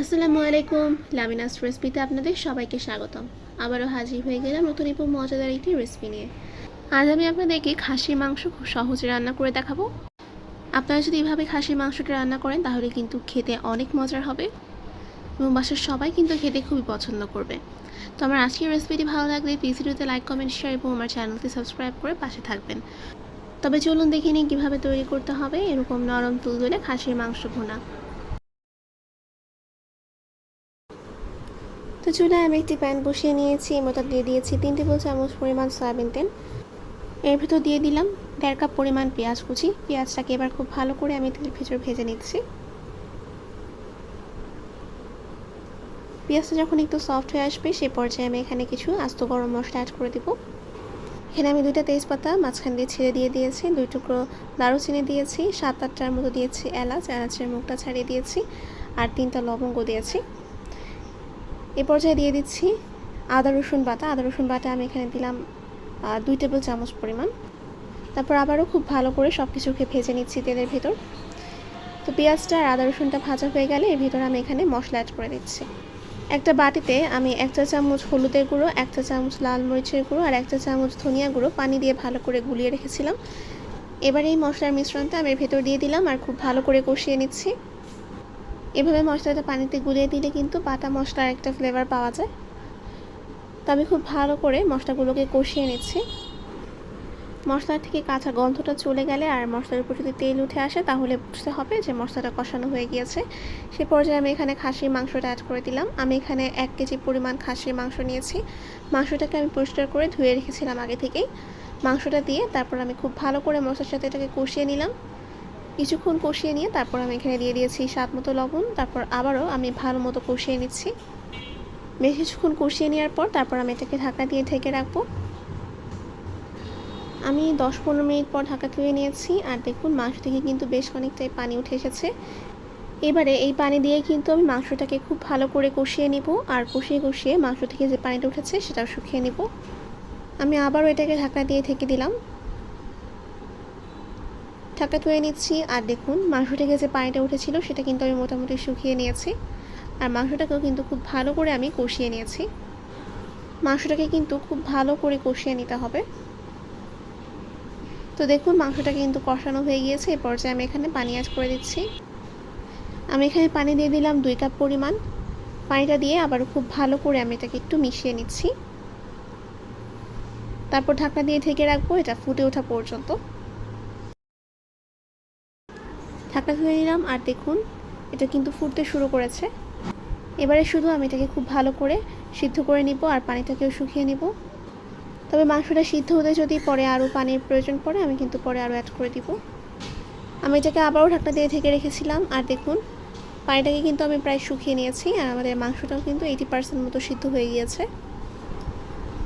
আসসালামু আলাইকুম। লামিনাস রেসিপিতে আপনাদের সবাইকে স্বাগতম। আবারও হাজির হয়ে গেলাম নতুন এবং মজাদার একটি রেসিপি নিয়ে। আজ আমি আপনাদেরকে খাসির মাংস খুব সহজে রান্না করে দেখাবো। আপনারা যদি এভাবে খাসির মাংসটা রান্না করেন, তাহলে কিন্তু খেতে অনেক মজার হবে এবং বাসার সবাই কিন্তু খেতে খুবই পছন্দ করবে। তো আমার আজকের রেসিপিটি ভালো লাগলে ভিডিওতে লাইক কমেন্ট শেয়ার এবং আমার চ্যানেলটি সাবস্ক্রাইব করে পাশে থাকবেন। তবে চলুন দেখে নিই কীভাবে তৈরি করতে হবে। এরকম নরম তুল তুলতুলে খাসির মাংস ভুনা। তো চুলায় আমি একটি প্যান বসিয়ে নিয়েছি, এর মতো দিয়ে দিয়েছি তিন টেবিল চামচ পরিমাণ সয়াবিন তেল। এর ভেতর দিয়ে দিলাম দেড় কাপ পরিমাণ পেঁয়াজ কুচি। পেঁয়াজটাকে এবার খুব ভালো করে আমি তেলের ভেতর ভেজে নিচ্ছি। পেঁয়াজটা যখন একটু সফট হয়ে আসবে, সে পর্যায়ে আমি এখানে কিছু আস্ত গরম মশলা অ্যাড করে দিব। এখানে আমি দুইটা তেজপাতা মাঝখান দিয়ে ছেড়ে দিয়ে দিয়েছি, দুই টুকরো দারুচিনি দিয়েছি, সাত আটটার মতো দিয়েছি এলাচ, এলাচের মুখটা ছাড়িয়ে দিয়েছি, আর তিনটা লবঙ্গ দিয়েছি। এ পর্যায়ে দিয়ে দিচ্ছি আদা, রসুন বাটা। আদা, রসুন বাটা আমি এখানে দিলাম দুই টেবিল চামচ পরিমাণ। তারপর আবারও খুব ভালো করে সব কিছুকে ভেজে নিচ্ছি তেলের ভেতর। তো পেঁয়াজটা আর আদা, রসুনটা ভাজা হয়ে গেলে এর ভিতরে আমি এখানে মশলা অ্যাড করে দিচ্ছি। একটা বাটিতে আমি একটা চামচ হলুদের গুঁড়ো একটা চামচ লাল মরিচের গুঁড়ো আর একটা চামচ ধনিয়া গুঁড়ো পানি দিয়ে ভালো করে গুলিয়ে রেখেছিলাম। এবার এই মশলার মিশ্রণটা আমি ভেতর দিয়ে দিলাম আর খুব ভালো করে কষিয়ে নিচ্ছি। এভাবে মশলাটা পানিতে গুলিয়ে দিলে কিন্তু বাটা মশলার একটা ফ্লেভার পাওয়া যায়। তো আমি খুব ভালো করে মশলাগুলোকে কষিয়ে নিচ্ছি। মশলা থেকে কাঁচা গন্ধটা চলে গেলে আর মশলার উপর যদি তেল উঠে আসে তাহলে বুঝতে হবে যে মশলাটা কষানো হয়ে গিয়েছে। সে পর্যায়ে আমি এখানে খাসির মাংসটা অ্যাড করে দিলাম। আমি এখানে এক কেজি পরিমাণ খাসির মাংস নিয়েছি। মাংসটাকে আমি পরিষ্কার করে ধুয়ে রেখেছিলাম আগে থেকেই। মাংসটা দিয়ে তারপর আমি খুব ভালো করে মশলার সাথে এটাকে কষিয়ে নিলাম। কিছুক্ষণ কষিয়ে নিয়ে তারপর আমি এখানে দিয়ে দিয়েছি স্বাদ মতো লবণ, তারপর আবারও আমি ভালো মতো কষিয়ে নিচ্ছি। বেশ কিছুক্ষণ কষিয়ে নেওয়ার পর তারপর আমি এটাকে ঢাকা দিয়ে ঢেকে রাখব। আমি দশ পনেরো মিনিট পর ঢাকা ধুয়ে নিয়েছি আর দেখুন মাংস থেকে কিন্তু বেশ অনেকটাই পানি উঠে এসেছে। এবারে এই পানি দিয়ে কিন্তু আমি মাংসটাকে খুব ভালো করে কষিয়ে নিব আর কষিয়ে কষিয়ে মাংস থেকে যে পানিটা উঠেছে সেটাও শুকিয়ে নিব। আমি আবারও এটাকে ঢাকা দিয়ে ঢেকে দিলাম। ঢাকা ধুয়ে নিচ্ছি। আর দেখুন মাংস থেকে যে পানিটা উঠেছিল, সেটা কিন্তু আমি মোটামুটি শুকিয়ে নিয়েছি। আর মাংসটাকেও কিন্তু খুব ভালো করে আমি কষিয়ে নিয়েছি। মাংসটাকে কিন্তু খুব ভালো করে কষিয়ে নিতে হবে। তো দেখুন, মাংসটা কিন্তু কষানো হয়ে গিয়েছে। এই পর্যায়ে আমি এখানে পানি অ্যাড করে দিচ্ছি। আমি এখানে পানি দিয়ে দিলাম দুই কাপ পরিমাণ। পানিটা দিয়ে আবার খুব ভালো করে আমি এটাকে একটু মিশিয়ে নিচ্ছি। তারপর ঢাকনা দিয়ে ঢেকে রাখব, এটা ফুটে ওঠা পর্যন্ত। ঢাকা ধুয়ে নিলাম, আর দেখুন, এটা কিন্তু ফুটতে শুরু করেছে। এবারে শুধু আমি এটাকে খুব ভালো করে সিদ্ধ করে নিব আর পানিটাকেও শুকিয়ে নিব। তবে মাংসটা সিদ্ধ হতে যদি পরে আরও পানির প্রয়োজন পড়ে, আমি কিন্তু পরে আরও অ্যাড করে দিব। আমি এটাকে আবারও ঢাকনা দিয়ে ঢেকে রেখেছিলাম, আর দেখুন, পানিটাকে কিন্তু আমি প্রায় শুকিয়ে নিয়েছি, আর আমাদের মাংসটাও কিন্তু এইটি পার্সেন্ট মতো সিদ্ধ হয়ে গিয়েছে।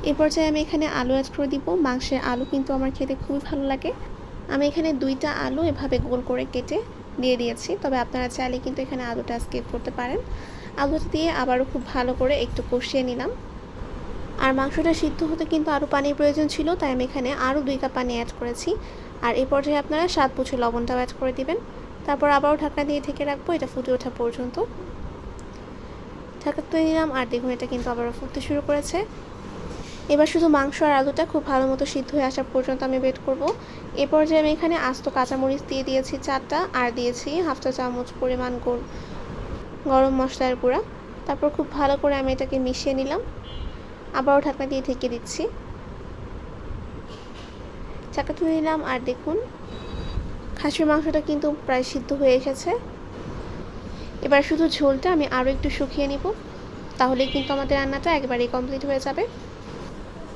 এ পর্যায়ে আমি এখানে আলু অ্যাড করে দিব। মাংসের আলু কিন্তু আমার খেতে খুবই ভালো লাগে। আমি এখানে দুইটা আলু এভাবে গোল করে কেটে দিয়ে দিয়েছি। তবে আপনারা চাইলে কিন্তু এখানে আলুটা স্কিপ করতে পারেন। আলুটা দিয়ে আবারও খুব ভালো করে একটু কষিয়ে নিলাম। আর মাংসটা সিদ্ধ হতে কিন্তু আরও পানির প্রয়োজন ছিল, তাই আমি এখানে আরও দুই কাপ পানি অ্যাড করেছি। আর এই পর্যায়ে আপনারা স্বাদ পুছে লবণটাও অ্যাড করে দিবেন। তারপর আবারও ঢাকনা দিয়ে ঢেকে রাখব, এটা ফুটে ওঠা পর্যন্ত। ঢাকা তুলে নিলাম, আর দেখুন এটা কিন্তু আবারও ফুটতে শুরু করেছে। এবার শুধু মাংস আর আলুটা খুব ভালো মতো সিদ্ধ হয়ে আসা পর্যন্ত আমি ওয়েট করব। এ পর্যায়ে আমি এখানে আস্ত কাঁচামরিচ দিয়ে দিয়েছি চারটা আর দিয়েছি হাফটা চামচ পরিমাণ গোল গরম মশলার গুঁড়া। তারপর খুব ভালো করে আমি এটাকে মিশিয়ে নিলাম। আবারও ঢাকনা দিয়ে ঢেকে দিচ্ছি। চাকা তুলে নিলাম আর দেখুন, খাসির মাংসটা কিন্তু প্রায় সিদ্ধ হয়ে এসেছে। এবার শুধু ঝোলটা আমি আরও একটু শুকিয়ে নিব তাহলে কিন্তু আমাদের রান্নাটা একবারেই কমপ্লিট হয়ে যাবে।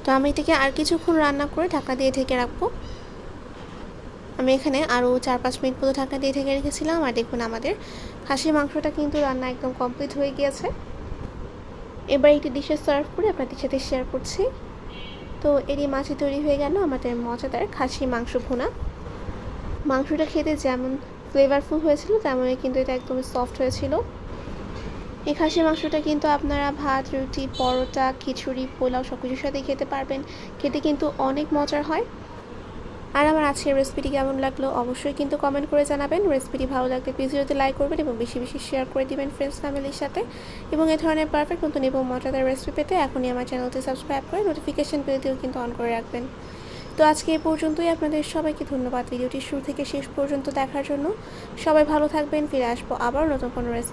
তো আমি এটাকে আর কিছুক্ষণ রান্না করে ঢাকা দিয়ে ঢেকে রাখব। আমি এখানে আরও চার পাঁচ মিনিট মতো ঢাকা দিয়ে ঢেকে রেখেছিলাম আর দেখুন আমাদের খাসির মাংসটা কিন্তু রান্না একদম কমপ্লিট হয়ে গিয়েছে। এবার একটি ডিশে সার্ভ করে আপনাদের সাথে শেয়ার করছি। তো এরই মাছে তৈরি হয়ে গেল আমাদের মজাদার খাসি মাংস ভুনা। মাংসটা খেতে যেমন ফ্লেভারফুল হয়েছিল, তেমনই কিন্তু এটা একদমই সফট হয়েছিল। এই খাসি মাংসটা কিন্তু আপনারা ভাত, রুটি, পরোটা, খিচুড়ি, পোলাও সব কিছুর সাথে খেতে পারবেন। খেতে কিন্তু অনেক মজার হয়। আর আমার আজকের রেসিপিটি কেমন লাগল অবশ্যই কিন্তু কমেন্ট করে জানাবেন। রেসিপিটি ভালো লাগলে ভিডিওতে লাইক করবেন এবং বেশি বেশি শেয়ার করে দিবেন ফ্রেন্ডস ফ্যামিলির সাথে। এবং এ ধরনের পারফেক্ট নতুন এবং মজাদার রেসিপি পেতে এখনই আমার চ্যানেলটি সাবস্ক্রাইব করে নোটিফিকেশন পেতেও কিন্তু অন করে রাখবেন। তো আজকে এ পর্যন্তই। আপনাদের সবাইকে ধন্যবাদ। ভিডিওটি শুরু থেকে শেষ পর্যন্ত দেখার জন্য। সবাই ভালো থাকবেন। ফিরে আসব আবার নতুন কোনো রেসিপি